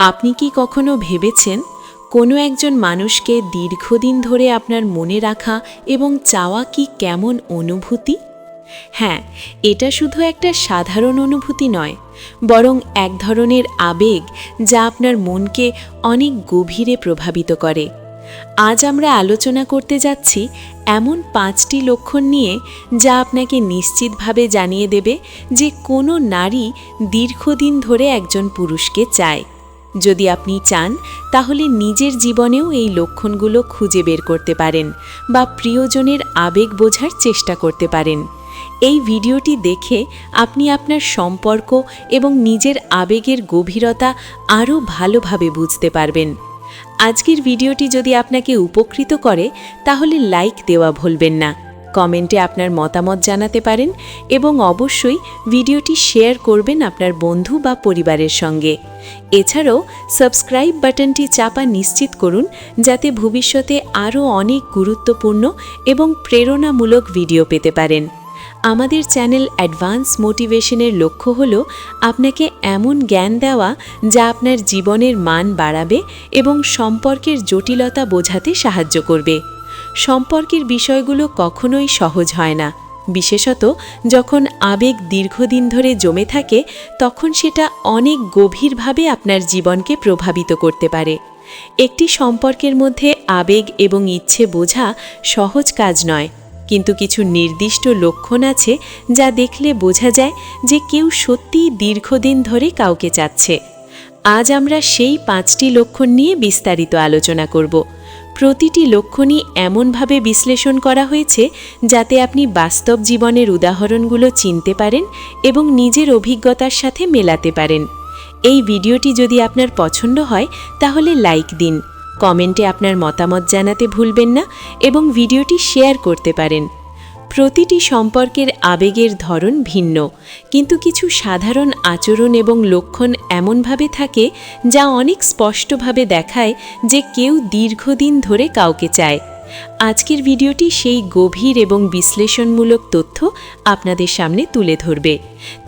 আপনি কি কখনো ভেবেছেন কোনো একজন মানুষকে দীর্ঘদিন ধরে আপনার মনে রাখা এবং চাওয়া কি কেমন অনুভূতি? হ্যাঁ এটা শুধু একটা সাধারণ অনুভূতি নয়, বরং এক ধরনের আবেগ যা আপনার মনকে অনেক গভীরে প্রভাবিত করে। আজ আমরা আলোচনা করতে যাচ্ছি এমন পাঁচটি লক্ষণ নিয়ে যা আপনাকে নিশ্চিতভাবে জানিয়ে দেবে যে কোনো নারী দীর্ঘদিন ধরে একজন পুরুষকে চায়। যদি আপনি চান, তাহলে নিজের জীবনেও এই লক্ষণগুলো খুঁজে বের করতে পারেন বা প্রিয়জনের আবেগ বোঝার চেষ্টা করতে পারেন। এই ভিডিওটি দেখে আপনি আপনার সম্পর্ক এবং নিজের আবেগের গভীরতা আরও ভালোভাবে বুঝতে পারবেন। আজকের ভিডিওটি যদি আপনাকে উপকৃত করে, তাহলে লাইক দেওয়া ভুলবেন না। কমেন্টে আপনার মতামত জানাতে পারেন এবং অবশ্যই ভিডিওটি শেয়ার করবেন আপনার বন্ধু বা পরিবারের সঙ্গে। এছাড়াও সাবস্ক্রাইব বাটনটি চাপা নিশ্চিত করুন যাতে ভবিষ্যতে আরও অনেক গুরুত্বপূর্ণ এবং প্রেরণামূলক ভিডিও পেতে পারেন। আমাদের চ্যানেল অ্যাডভান্স মোটিভেশনের লক্ষ্য হল আপনাকে এমন জ্ঞান দেওয়া যা আপনার জীবনের মান বাড়াবে এবং সম্পর্কের জটিলতা বোঝাতে সাহায্য করবে। সম্পর্কের বিষয়গুলো কখনোই সহজ হয় না। বিশেষত যখন আবেগ দীর্ঘদিন ধরে জমে থাকে, তখন সেটা অনেক গভীরভাবে আপনার জীবনকে প্রভাবিত করতে পারে। একটি সম্পর্কের মধ্যে আবেগ এবং ইচ্ছে বোঝা সহজ কাজ নয়, কিন্তু কিছু নির্দিষ্ট লক্ষণ আছে যা দেখলে বোঝা যায় যে কেউ সত্যিই দীর্ঘদিন ধরে কাউকে চাচ্ছে। আজ আমরা সেই পাঁচটি লক্ষণ নিয়ে বিস্তারিত আলোচনা করব। প্রতিটি লক্ষণই এমনভাবে বিশ্লেষণ করা হয়েছে যাতে আপনি বাস্তব জীবনের উদাহরণগুলো চিনতে পারেন এবং নিজের অভিজ্ঞতার সাথে মেলাতে পারেন। এই ভিডিওটি যদি আপনার পছন্দ হয়, তাহলে লাইক দিন, কমেন্টে আপনার মতামত জানাতে ভুলবেন না এবং ভিডিওটি শেয়ার করতে পারেন। প্রতিটি সম্পর্কের আবেগের ধরন ভিন্ন, কিন্তু কিছু সাধারণ আচরণ এবং লক্ষণ এমনভাবে থাকে যা অনেক স্পষ্টভাবে দেখায় যে কেউ দীর্ঘদিন ধরে কাউকে চায়। আজকের ভিডিওটি সেই গভীর এবং বিশ্লেষণমূলক তথ্য আপনাদের সামনে তুলে ধরবে।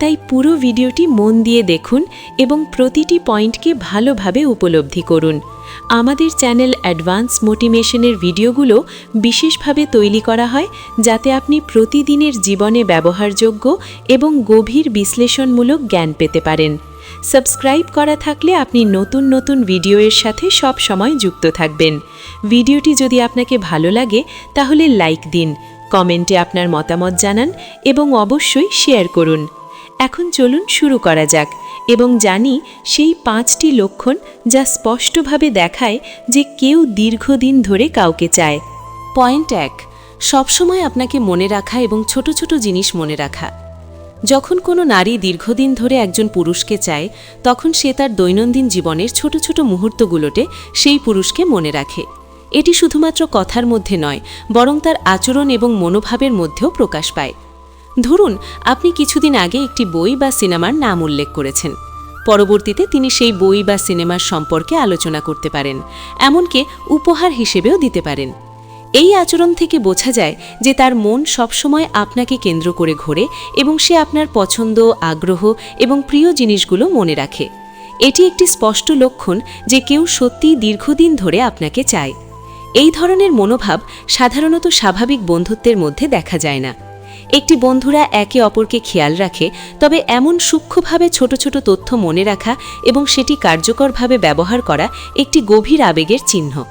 তাই পুরো ভিডিওটি মন দিয়ে দেখুন এবং প্রতিটি পয়েন্টকে ভালোভাবে উপলব্ধি করুন। আমাদের চ্যানেল অ্যাডভান্স মোটিভেশনের ভিডিওগুলো বিশেষভাবে তৈরি করা হয় যাতে আপনি প্রতিদিনের জীবনে ব্যবহারযোগ্য এবং গভীর বিশ্লেষণমূলক জ্ঞান পেতে পারেন। সাবস্ক্রাইব করা থাকলে আপনি নতুন নতুন ভিডিওর সাথে সব সময় যুক্ত থাকবেন। ভিডিওটি যদি আপনাকে ভালো লাগে, তাহলে লাইক দিন, কমেন্টে আপনার মতামত জানান এবং অবশ্যই শেয়ার করুন। এখন চলুন শুরু করা যাক এবং জানি সেই পাঁচটি লক্ষণ যা স্পষ্টভাবে দেখায় যে কেউ দীর্ঘদিন ধরে কাউকে চায়। পয়েন্ট এক, সবসময় আপনাকে মনে রাখা এবং ছোট ছোট জিনিস মনে রাখা। যখন কোনো নারী দীর্ঘদিন ধরে একজন পুরুষকে চায়, তখন সে তার দৈনন্দিন জীবনের ছোট ছোট মুহূর্তগুলোতে সেই পুরুষকে মনে রাখে। এটি শুধুমাত্র কথার মধ্যে নয়, বরং তার আচরণ এবং মনোভাবের মধ্যেও প্রকাশ পায়। ধরুন, আপনি কিছুদিন আগে একটি বই বা সিনেমার নাম উল্লেখ করেছেন। পরবর্তীতে তিনি সেই বই বা সিনেমার সম্পর্কে আলোচনা করতে পারেন, এমনকি উপহার হিসেবেও দিতে পারেন। এই আচরণ থেকে বোঝা যায় যে তার মন সবসময় আপনাকে কেন্দ্র করে ঘোরে এবং সে আপনার পছন্দ, আগ্রহ এবং প্রিয় জিনিসগুলো মনে রাখে। এটি একটি স্পষ্ট লক্ষণ যে কেউ সত্যিই দীর্ঘদিন ধরে আপনাকে চায়। এই ধরনের মনোভাব সাধারণত স্বাভাবিক বন্ধুত্বের মধ্যে দেখা যায় না। একটি বন্ধুরা একে অপরকে খেয়াল রাখে, তবে এমন সূক্ষ্মভাবে ছোট ছোট তথ্য মনে রাখা এবং সেটি কার্যকরভাবে ব্যবহার করা একটি গভীর আবেগের চিহ্ন।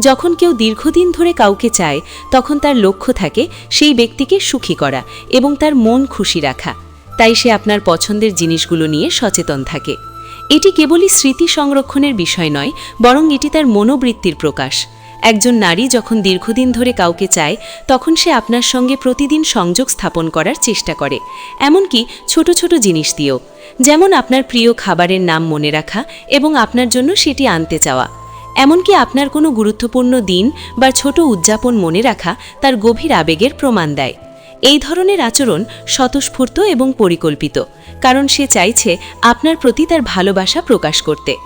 যখন কেউ দীর্ঘদিন ধরে কাউকে চায়, তখন তার লক্ষ্য থাকে সেই ব্যক্তিকে সুখী করা এবং তার মন খুশি রাখা। তাই সে আপনার পছন্দের জিনিসগুলো নিয়ে সচেতন থাকে। এটি কেবলই স্মৃতি সংরক্ষণের বিষয় নয়, বরং এটি তার মনোবৃত্তির প্রকাশ। একজন নারী যখন দীর্ঘদিন ধরে কাউকে চায়, তখন সে আপনার সঙ্গে প্রতিদিন সংযোগ স্থাপন করার চেষ্টা করে। এমনকি ছোট ছোট জিনিস দিয়েও। যেমন আপনার প্রিয় খাবারের নাম মনে রাখা এবং আপনার জন্য সেটি আনতে চাওয়া। এমনকি আপনার কোনো গুরুত্বপূর্ণ দিন বা ছোট উদযাপন মনে রাখা তার গভীর আবেগের প্রমাণ দেয়। এই ধরনের আচরণ স্বতঃস্ফূর্ত এবং পরিকল্পিত, কারণ সে চাইছে আপনার প্রতি তার ভালোবাসা প্রকাশ করতে।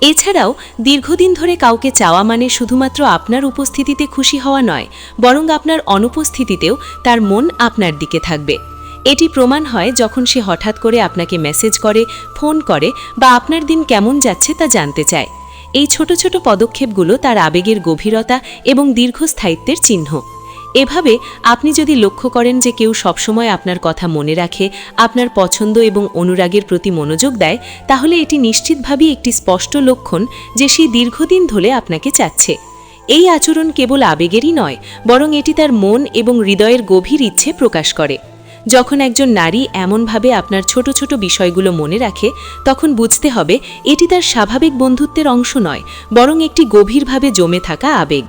এছাড়াও, দীর্ঘদিন ধরে কাউকে চাওয়া মানে শুধুমাত্র আপনার উপস্থিতিতে খুশি হওয়া নয়, বরং আপনার অনুপস্থিতিতেও তার মন আপনার দিকে থাকবে। এটি প্রমাণ হয় যখন সে হঠাৎ করে আপনাকে মেসেজ করে, ফোন করে বা আপনার দিন কেমন যাচ্ছে তা জানতে চায়। এই ছোট ছোট পদক্ষেপগুলো তার আবেগের গভীরতা এবং দীর্ঘস্থায়িত্বের চিহ্ন। এভাবে আপনি যদি লক্ষ্য করেন যে কেউ সবসময় আপনার কথা মনে রাখে, আপনার পছন্দ এবং অনুরাগের প্রতি মনোযোগ দেয়, তাহলে এটি নিশ্চিতভাবেই একটি স্পষ্ট লক্ষণ যে সে দীর্ঘদিন ধরে আপনাকে চাচ্ছে। এই আচরণ কেবল আবেগেরই নয়, বরং এটি তার মন এবং হৃদয়ের গভীর ইচ্ছে প্রকাশ করে। যখন একজন নারী এমনভাবে আপনার ছোট ছোট বিষয়গুলো মনে রাখে, তখন বুঝতে হবে এটি তার স্বাভাবিক বন্ধুত্বের অংশ নয়, বরং একটি গভীরভাবে জমে থাকা আবেগ।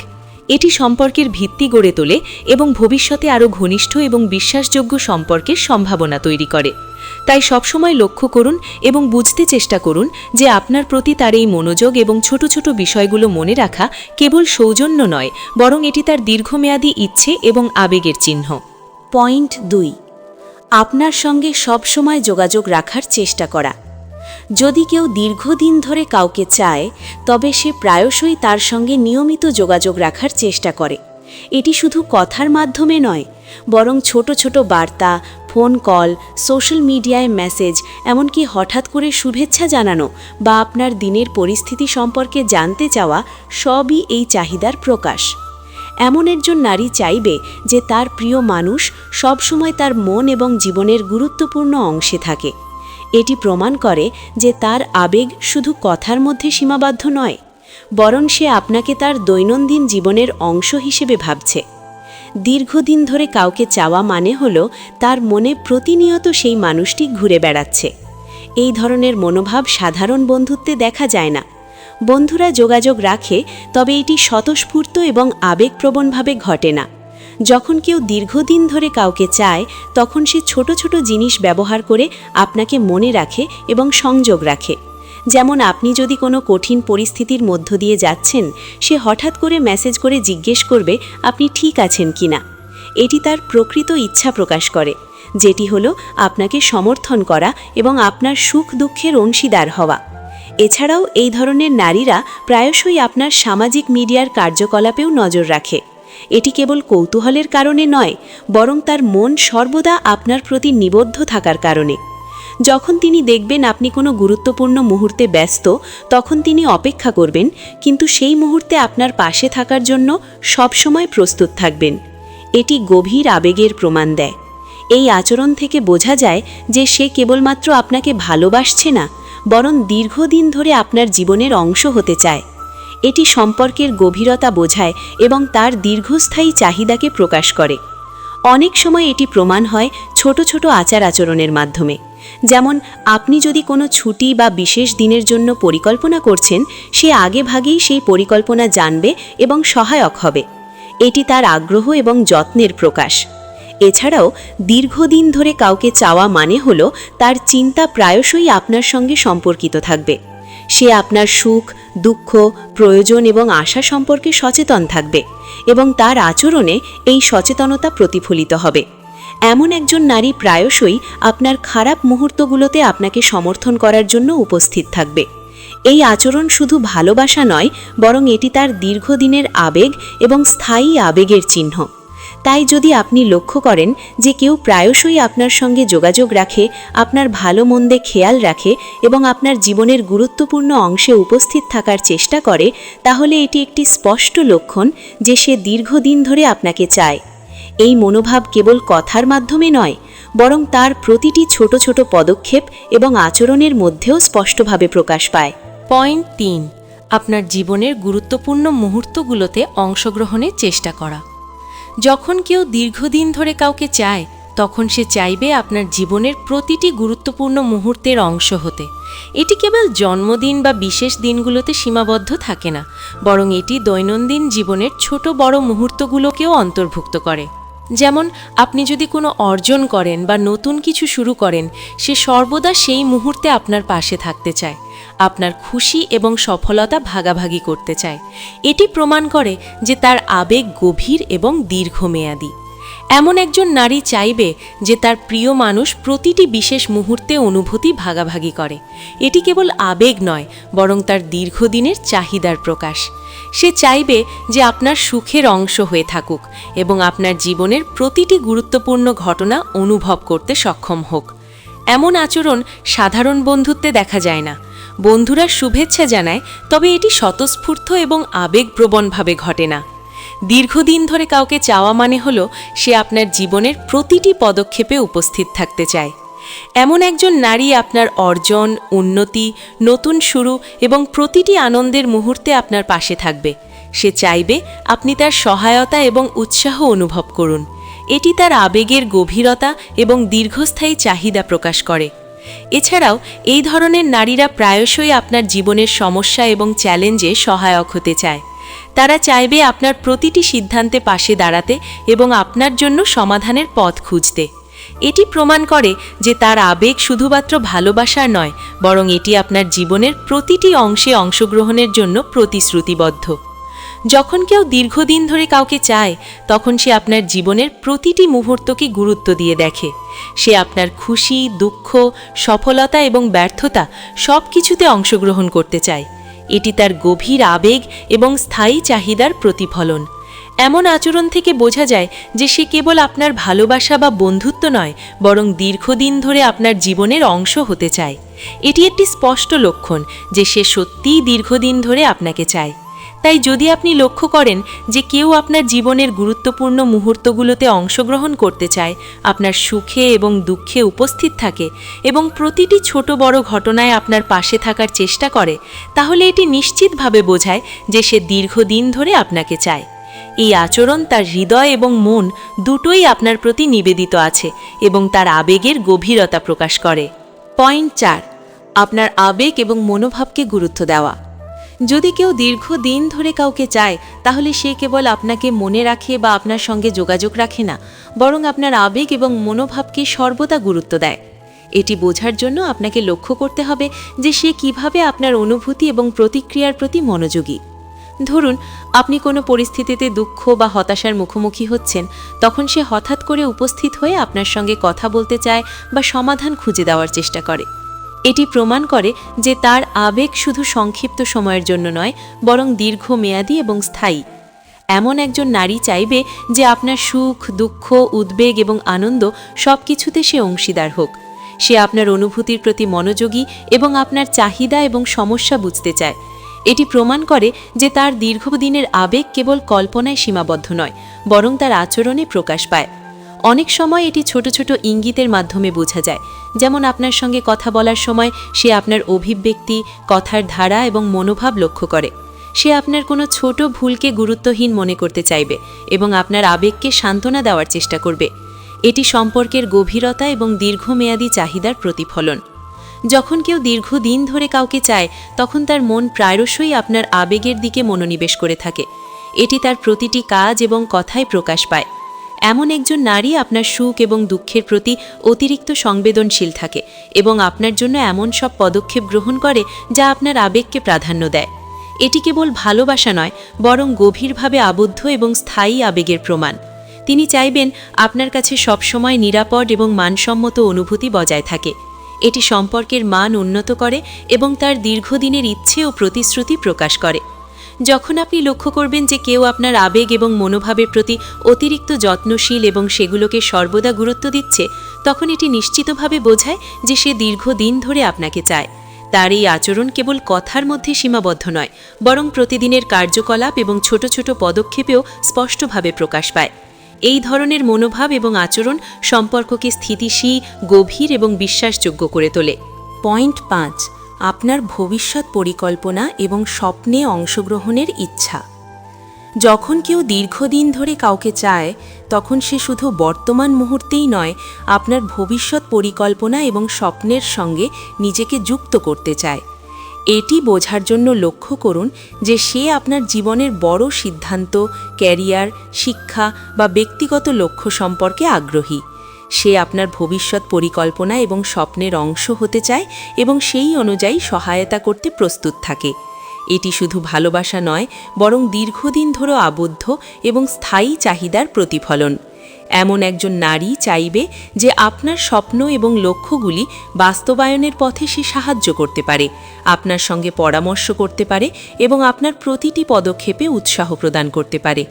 এটি সম্পর্কের ভিত্তি গড়ে তোলে এবং ভবিষ্যতে আরও ঘনিষ্ঠ এবং বিশ্বাসযোগ্য সম্পর্কের সম্ভাবনা তৈরি করে। তাই সবসময় লক্ষ্য করুন এবং বুঝতে চেষ্টা করুন যে আপনার প্রতি তার এই মনোযোগ এবং ছোট ছোট বিষয়গুলো মনে রাখা কেবল সৌজন্য নয়, বরং এটি তার দীর্ঘমেয়াদী ইচ্ছে এবং আবেগের চিহ্ন। পয়েন্ট দুই, আপনার সঙ্গে সবসময় যোগাযোগ রাখার চেষ্টা করা। যদি কেউ দীর্ঘদিন ধরে কাউকে চায়, তবে সে প্রায়শই তার সঙ্গে নিয়মিত যোগাযোগ রাখার চেষ্টা করে। এটি শুধু কথার মাধ্যমে নয়, বরং ছোট ছোট বার্তা, ফোন কল, সোশ্যাল মিডিয়ায় মেসেজ, এমনকি হঠাৎ করে শুভেচ্ছা জানানো বা আপনার দিনের পরিস্থিতি সম্পর্কে জানতে চাওয়া সবই এই চাহিদার প্রকাশ। এমন একজন নারী চাইবে যে তার প্রিয় মানুষ সবসময় তার মন এবং জীবনের গুরুত্বপূর্ণ অংশে থাকে। এটি প্রমাণ করে যে তার আবেগ শুধু কথার মধ্যে সীমাবদ্ধ নয়, বরং সে আপনাকে তার দৈনন্দিন জীবনের অংশ হিসেবে ভাবছে। দীর্ঘদিন ধরে কাউকে চাওয়া মানে হল তার মনে প্রতিনিয়ত সেই মানুষটি ঘুরে বেড়াচ্ছে। এই ধরনের মনোভাব সাধারণ বন্ধুত্বে দেখা যায় না। বন্ধুরা যোগাযোগ রাখে, তবে এটি স্বতঃস্ফূর্ত এবং আবেগপ্রবণভাবে ঘটে না। যখন কেউ দীর্ঘদিন ধরে কাউকে চায়, তখন সে ছোট ছোট জিনিস ব্যবহার করে আপনাকে মনে রাখে এবং সংযোগ রাখে। যেমন আপনি যদি কোনো কঠিন পরিস্থিতির মধ্য দিয়ে যাচ্ছেন, সে হঠাৎ করে মেসেজ করে জিজ্ঞেস করবে, আপনি ঠিক আছেন কিনা এটি তার প্রকৃত ইচ্ছা প্রকাশ করে, যেটি হলো আপনাকে সমর্থন করা এবং আপনার সুখ দুঃখের অংশীদার হওয়া। এছাড়াও এই ধরনের নারীরা প্রায়শই আপনার সামাজিক মিডিয়ার কার্যকলাপেও নজর রাখে। এটি কেবল কৌতূহলের কারণে নয়, বরং তার মন সর্বদা আপনার প্রতি নিবদ্ধ থাকার কারণে। যখন তিনি দেখবেন আপনি কোনো গুরুত্বপূর্ণ মুহূর্তে ব্যস্ত, তখন তিনি অপেক্ষা করবেন, কিন্তু সেই মুহূর্তে আপনার পাশে থাকার জন্য সবসময় প্রস্তুত থাকবেন। এটি গভীর আবেগের প্রমাণ দেয়। এই আচরণ থেকে বোঝা যায় যে সে কেবলমাত্র আপনাকে ভালোবাসছে না, বরং দীর্ঘদিন ধরে আপনার জীবনের অংশ হতে চায়। এটি সম্পর্কের গভীরতা বোঝায় এবং তার দীর্ঘস্থায়ী চাহিদাকে প্রকাশ করে। অনেক সময় এটি প্রমাণ হয় ছোট ছোট আচার আচরণের মাধ্যমে। যেমন, আপনি যদি কোনো ছুটি বা বিশেষ দিনের জন্য পরিকল্পনা করছেন, সে আগে ভাগেই সেই পরিকল্পনা জানবে এবং সহায়ক হবে। এটি তার আগ্রহ এবং যত্নের প্রকাশ। এছাড়াও, দীর্ঘদিন ধরে কাউকে চাওয়া মানে হল তার চিন্তা প্রায়শই আপনার সঙ্গে সম্পর্কিত থাকবে। সে আপনার সুখ, দুঃখ, প্রয়োজন এবং আশা সম্পর্কে সচেতন থাকবে এবং তার আচরণে এই সচেতনতা প্রতিফলিত হবে। এমন একজন নারী প্রায়শই আপনার খারাপ মুহূর্তগুলোতে আপনাকে সমর্থন করার জন্য উপস্থিত থাকবে। এই আচরণ শুধু ভালোবাসা নয়, বরং এটি তার দীর্ঘদিনের আবেগ এবং স্থায়ী আবেগের চিহ্ন। তাই যদি আপনি লক্ষ্য করেন যে কেউ প্রায়শই আপনার সঙ্গে যোগাযোগ রাখে, আপনার ভালো মন্দে খেয়াল রাখে এবং আপনার জীবনের গুরুত্বপূর্ণ অংশে উপস্থিত থাকার চেষ্টা করে, তাহলে এটি একটি স্পষ্ট লক্ষণ যে সে দীর্ঘদিন ধরে আপনাকে চায়। এই মনোভাব কেবল কথার মাধ্যমে নয়, বরং তার প্রতিটি ছোট ছোট পদক্ষেপ এবং আচরণের মধ্যেও স্পষ্টভাবে প্রকাশ পায়। পয়েন্ট তিন, আপনার জীবনের গুরুত্বপূর্ণ মুহূর্তগুলোতে অংশগ্রহণের চেষ্টা করা। যখন কেউ দীর্ঘদিন ধরে কাউকে চায়, তখন সে চাইবে আপনার জীবনের প্রতিটি গুরুত্বপূর্ণ মুহূর্তের অংশ হতে। এটি কেবল জন্মদিন বা বিশেষ দিনগুলোতে সীমাবদ্ধ থাকে না, বরং এটি দৈনন্দিন জীবনের ছোট বড় মুহূর্তগুলোকেও অন্তর্ভুক্ত করে। যেমন, আপনি যদি কোনো অর্জন করেন বা নতুন কিছু শুরু করেন, সে সর্বদা সেই মুহূর্তে আপনার পাশে থাকতে চায়। আপনার খুশি এবং সফলতা ভাগাভাগি করতে চায়। এটি প্রমাণ করে যে তার আবেগ গভীর এবং দীর্ঘমেয়াদী। এমন একজন নারী চাইবে যে তার প্রিয় মানুষ প্রতিটি বিশেষ মুহূর্তে অনুভূতি ভাগাভাগি করে। এটি কেবল আবেগ নয়, বরং তার দীর্ঘদিনের চাহিদার প্রকাশ। সে চাইবে যে আপনার সুখের অংশ হয়ে থাকুক এবং আপনার জীবনের প্রতিটি গুরুত্বপূর্ণ ঘটনা অনুভব করতে সক্ষম হোক। এমন আচরণ সাধারণ বন্ধুত্বে দেখা যায় না। বন্ধুরা শুভেচ্ছা জানায়, তবে এটি স্বতঃস্ফূর্ত এবং আবেগপ্রবণভাবে ঘটে না। দীর্ঘদিন ধরে কাউকে চাওয়া মানে হলো, সে আপনার জীবনের প্রতিটি পদক্ষেপে উপস্থিত থাকতে চায়। এমন একজন নারী আপনার অর্জন, উন্নতি, নতুন শুরু এবং প্রতিটি আনন্দের মুহূর্তে আপনার পাশে থাকবে। সে চাইবে আপনি তার সহায়তা এবং উৎসাহ অনুভব করুন। এটি তার আবেগের গভীরতা এবং দীর্ঘস্থায়ী চাহিদা প্রকাশ করে। এছাড়াও, এই ধরনের নারীরা প্রায়শই আপনার জীবনের সমস্যা এবং চ্যালেঞ্জে সহায়ক হতে চায়। তারা চাইবে আপনার প্রতিটি সিদ্ধান্তে পাশে দাঁড়াতে এবং আপনার জন্য সমাধানের পথ খুঁজতে। এটি প্রমাণ করে যে তার আবেগ শুধুমাত্র ভালোবাসার নয়, বরং এটি আপনার জীবনের প্রতিটি অংশে অংশগ্রহণের জন্য প্রতিশ্রুতিবদ্ধ। যখন কেউ দীর্ঘদিন ধরে কাউকে চায়, তখন সে আপনার জীবনের প্রতিটি মুহূর্তকে গুরুত্ব দিয়ে দেখে। সে আপনার খুশি, দুঃখ, সফলতা এবং ব্যর্থতা সব কিছুতে অংশগ্রহণ করতে চায়। এটি তার গভীর আবেগ এবং স্থায়ী চাহিদার প্রতিফলন। এমন আচরণ থেকে বোঝা যায় যে সে কেবল আপনার ভালোবাসা বা বন্ধুত্ব নয়, বরং দীর্ঘদিন ধরে আপনার জীবনের অংশ হতে চায়। এটি একটি স্পষ্ট লক্ষণ যে সে সত্যিই দীর্ঘদিন ধরে আপনাকে চায়। তাই যদি আপনি লক্ষ্য করেন যে কেউ আপনার জীবনের গুরুত্বপূর্ণ মুহূর্তগুলোতে অংশগ্রহণ করতে চায়, আপনার সুখে এবং দুঃখে উপস্থিত থাকে এবং প্রতিটি ছোট বড় ঘটনায় আপনার পাশে থাকার চেষ্টা করে, তাহলে এটি নিশ্চিতভাবে বোঝায় যে সে দীর্ঘদিন ধরে আপনাকে চায়। এই আচরণ তার হৃদয় এবং মন দুটোই আপনার প্রতি নিবেদিত আছে এবং তার আবেগের গভীরতা প্রকাশ করে। পয়েন্ট চার, আপনার আবেগ এবং মনোভাবকে গুরুত্ব দেওয়া। যদি কেউ দীর্ঘদিন ধরে কাউকে চায়, তাহলে সে কেবল আপনাকে মনে রাখে বা আপনার সঙ্গে যোগাযোগ রাখে না, বরং আপনার আবেগ এবং মনোভাবকে সর্বদা গুরুত্ব দেয়। এটি বোঝার জন্য আপনাকে লক্ষ্য করতে হবে যে সে কীভাবে আপনার অনুভূতি এবং প্রতিক্রিয়ার প্রতি মনোযোগী। ধরুন, আপনি কোনো পরিস্থিতিতে দুঃখ বা হতাশার মুখোমুখি হচ্ছেন, তখন সে হঠাৎ করে উপস্থিত হয়ে আপনার সঙ্গে কথা বলতে চায় বা সমাধান খুঁজে দেওয়ার চেষ্টা করে। এটি প্রমাণ করে যে তার আবেগ শুধু সংক্ষিপ্ত সময়ের জন্য নয়, বরং দীর্ঘমেয়াদী এবং স্থায়ী। এমন একজন নারী চাইবে যে আপনার সুখ, দুঃখ, উদ্বেগ এবং আনন্দ সব কিছুতে সে অংশীদার হোক। সে আপনার অনুভূতির প্রতি মনোযোগী এবং আপনার চাহিদা এবং সমস্যা বুঝতে চায়। এটি প্রমাণ করে যে তার দীর্ঘদিনের আবেগ কেবল কল্পনায় সীমাবদ্ধ নয়, বরং তার আচরণে প্রকাশ পায়। অনেক সময় এটি ছোট ছোট ইঙ্গিতের মাধ্যমে বোঝা যায়। যেমন আপনার সঙ্গে কথা বলার সময় সে আপনার অভিব্যক্তি, কথার ধারা এবং মনোভাব লক্ষ্য করে। সে আপনার কোনো ছোট ভুলকে গুরুত্বহীন মনে করতে চাইবে এবং আপনার আবেগকে সান্ত্বনা দেওয়ার চেষ্টা করবে। এটি সম্পর্কের গভীরতা এবং দীর্ঘমেয়াদী চাহিদার প্রতিফলন। যখন কেউ দীর্ঘদিন ধরে কাউকে চায়, তখন তার মন প্রায়শই আপনার আবেগের দিকে মনোনিবেশ করে থাকে। এটি তার প্রতিটি কাজ এবং কথায় প্রকাশ পায়। এমন একজন নারী আপনার সুখ এবং দুঃখের প্রতি অতিরিক্ত সংবেদনশীল থাকে এবং আপনার জন্য এমন সব পদক্ষেপ গ্রহণ করে যা আপনার আবেগকে প্রাধান্য দেয়। এটি কেবল ভালোবাসা নয়, বরং গভীরভাবে আবদ্ধ এবং স্থায়ী আবেগের প্রমাণ। তিনি চাইবেন আপনার কাছে সবসময় নিরাপদ এবং মানসম্মত অনুভূতি বজায় থাকে। এটি সম্পর্কের মান উন্নত করে এবং তার দীর্ঘদিনের ইচ্ছে ও প্রতিশ্রুতি প্রকাশ করে। যখন আপনি লক্ষ্য করবেন যে কেউ আপনার আবেগ এবং মনোভাবের প্রতি অতিরিক্ত যত্নশীল এবং সেগুলোকে সর্বদা গুরুত্ব দিচ্ছে, তখন এটি নিশ্চিতভাবে বোঝায় যে সে দীর্ঘদিন ধরে আপনাকে চায়। তার এই আচরণ কেবল কথার মধ্যে সীমাবদ্ধ নয়, বরং প্রতিদিনের কার্যকলাপ এবং ছোট ছোট পদক্ষেপেও স্পষ্টভাবে প্রকাশ পায়। এই ধরনের মনোভাব এবং আচরণ সম্পর্ককে স্থিতিশীল, গভীর এবং বিশ্বাসযোগ্য করে তোলে। পয়েন্ট পাঁচ আপনার ভবিষ্যৎ পরিকল্পনা এবং স্বপ্নে অংশগ্রহণের ইচ্ছা। যখন কেউ দীর্ঘদিন ধরে কাউকে চায়, তখন সে শুধু বর্তমান মুহূর্তেই নয়, আপনার ভবিষ্যৎ পরিকল্পনা এবং স্বপ্নের সঙ্গে নিজেকে যুক্ত করতে চায়। এটি বোঝার জন্য লক্ষ্য করুন যে সে আপনার জীবনের বড় সিদ্ধান্ত, ক্যারিয়ার, শিক্ষা বা ব্যক্তিগত লক্ষ্য সম্পর্কে আগ্রহী। সে আপনার ভবিষ্যৎ পরিকল্পনা এবং স্বপ্নের অংশ হতে চায় এবং সেই অনুযায়ী সহায়তা করতে প্রস্তুত থাকে। এটি শুধু ভালোবাসা নয়, বরং দীর্ঘদিন ধরে আবদ্ধ এবং স্থায়ী চাহিদার প্রতিফলন। এমন একজন নারী চাইবে যে আপনার স্বপ্ন এবং লক্ষ্যগুলি বাস্তবায়নের পথে সে সাহায্য করতে পারে, আপনার সঙ্গে পরামর্শ করতে পারে এবং আপনার প্রতিটি পদক্ষেপে উৎসাহ প্রদান করতে পারে।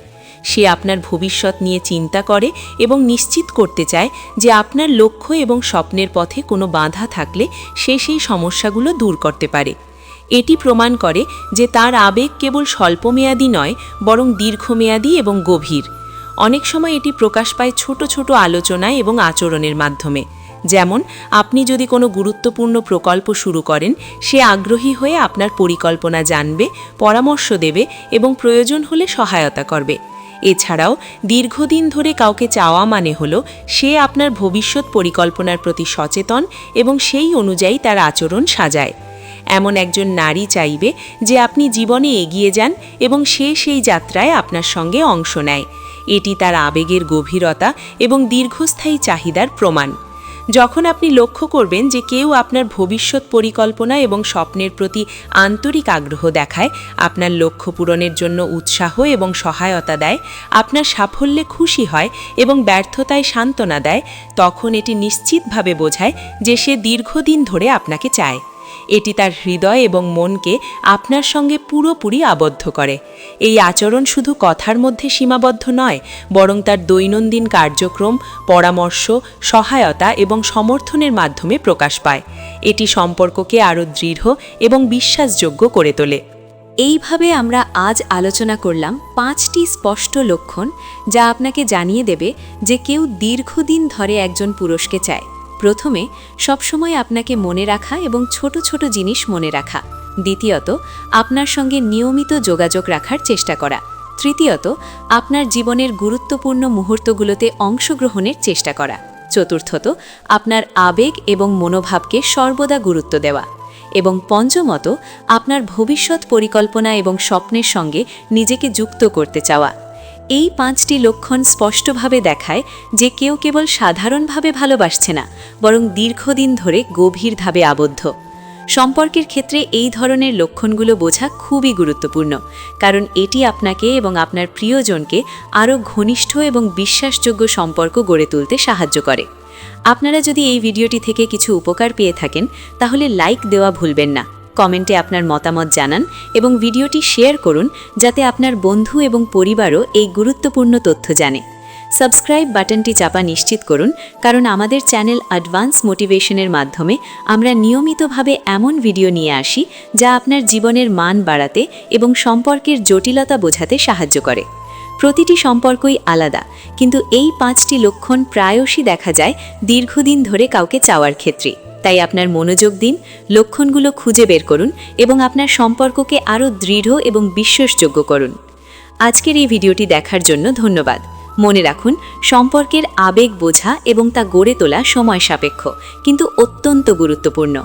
সে আপনার ভবিষ্যৎ নিয়ে চিন্তা করে এবং নিশ্চিত করতে চায় যে আপনার লক্ষ্য এবং স্বপ্নের পথে কোনো বাধা থাকলে সে সেই সমস্যাগুলো দূর করতে পারে। এটি প্রমাণ করে যে তার আবেগ কেবল স্বল্পমেয়াদী নয়, বরং দীর্ঘমেয়াদী এবং গভীর। অনেক সময় এটি প্রকাশ পায় ছোট ছোট আলোচনায় এবং আচরণের মাধ্যমে। যেমন, আপনি যদি কোনো গুরুত্বপূর্ণ প্রকল্প শুরু করেন, সে আগ্রহী হয়ে আপনার পরিকল্পনা জানবে, পরামর্শ দেবে এবং প্রয়োজন হলে সহায়তা করবে। এছাড়াও দীর্ঘদিন ধরে কাউকে চাওয়া মানে হল সে আপনার ভবিষ্যৎ পরিকল্পনার প্রতি সচেতন এবং সেই অনুযায়ী তার আচরণ সাজায়। এমন একজন নারী চাইবে যে আপনি জীবনে এগিয়ে যান এবং সে সেই যাত্রায় আপনার সঙ্গে অংশ নেয়। এটি তার আবেগের গভীরতা এবং দীর্ঘস্থায়ী চাহিদার প্রমাণ। যখন আপনি লক্ষ্য করবেন যে কেউ আপনার ভবিষ্যৎ পরিকল্পনা এবং স্বপ্নের প্রতি আন্তরিক আগ্রহ দেখায়, আপনার লক্ষ্য পূরণের জন্য উৎসাহ এবং সহায়তা দেয়, আপনার সাফল্যে খুশি হয় এবং ব্যর্থতায় সান্ত্বনা দেয়, তখন এটি নিশ্চিতভাবে বোঝায় যে সে দীর্ঘদিন ধরে আপনাকে চায়। এটি তার হৃদয় এবং মনকে আপনার সঙ্গে পুরোপুরি আবদ্ধ করে। এই আচরণ শুধু কথার মধ্যে সীমাবদ্ধ নয়, বরং তার দৈনন্দিন কার্যক্রম, পরামর্শ, সহায়তা এবং সমর্থনের মাধ্যমে প্রকাশ পায়। এটি সম্পর্ককে আরও দৃঢ় এবং বিশ্বাসযোগ্য করে তোলে। এইভাবে আমরা আজ আলোচনা করলাম পাঁচটি স্পষ্ট লক্ষণ যা আপনাকে জানিয়ে দেবে যে কেউ দীর্ঘদিন ধরে একজন পুরুষকে চায়। প্রথমে, সবসময় আপনাকে মনে রাখা এবং ছোট ছোট জিনিস মনে রাখা। দ্বিতীয়ত, আপনার সঙ্গে নিয়মিত যোগাযোগ রাখার চেষ্টা করা। তৃতীয়ত, আপনার জীবনের গুরুত্বপূর্ণ মুহূর্তগুলোতে অংশগ্রহণের চেষ্টা করা। চতুর্থত, আপনার আবেগ এবং মনোভাবকে সর্বদা গুরুত্ব দেওয়া। এবং পঞ্চমত, আপনার ভবিষ্যৎ পরিকল্পনা এবং স্বপ্নের সঙ্গে নিজেকে যুক্ত করতে চাওয়া। এই পাঁচটি লক্ষণ স্পষ্টভাবে দেখায় যে কেউ কেবল সাধারণভাবে ভালোবাসছে না, বরং দীর্ঘদিন ধরে গভীরভাবে আবদ্ধ। সম্পর্কের ক্ষেত্রে এই ধরনের লক্ষণগুলো বোঝা খুবই গুরুত্বপূর্ণ, কারণ এটি আপনাকে এবং আপনার প্রিয়জনকে আরও ঘনিষ্ঠ এবং বিশ্বাসযোগ্য সম্পর্ক গড়ে তুলতে সাহায্য করে। আপনারা যদি এই ভিডিওটি থেকে কিছু উপকার পেয়ে থাকেন, তাহলে লাইক দেওয়া ভুলবেন না। কমেন্টে আপনার মতামত জানান এবং ভিডিওটি শেয়ার করুন যাতে আপনার বন্ধু এবং পরিবারও এই গুরুত্বপূর্ণ তথ্য জানে। সাবস্ক্রাইব বাটনটি চাপা নিশ্চিত করুন, কারণ আমাদের চ্যানেল অ্যাডভান্স মোটিভেশনের মাধ্যমে আমরা নিয়মিতভাবে এমন ভিডিও নিয়ে আসি যা আপনার জীবনের মান বাড়াতে এবং সম্পর্কের জটিলতা বোঝাতে সাহায্য করে। প্রতিটি সম্পর্কই আলাদা, কিন্তু এই পাঁচটি লক্ষণ প্রায়শই দেখা যায় দীর্ঘদিন ধরে কাউকে চাওয়ার ক্ষেত্রে। তাই আপনার মনোযোগ দিন, লক্ষণগুলো খুঁজে বের করুন এবং আপনার সম্পর্ককে আরও দৃঢ় এবং বিশ্বাসযোগ্য করুন। আজকের এই ভিডিওটি দেখার জন্য ধন্যবাদ। মনে রাখুন, সম্পর্কের আবেগ বোঝা এবং তা গড়ে তোলা সময় সাপেক্ষ, কিন্তু অত্যন্ত গুরুত্বপূর্ণ।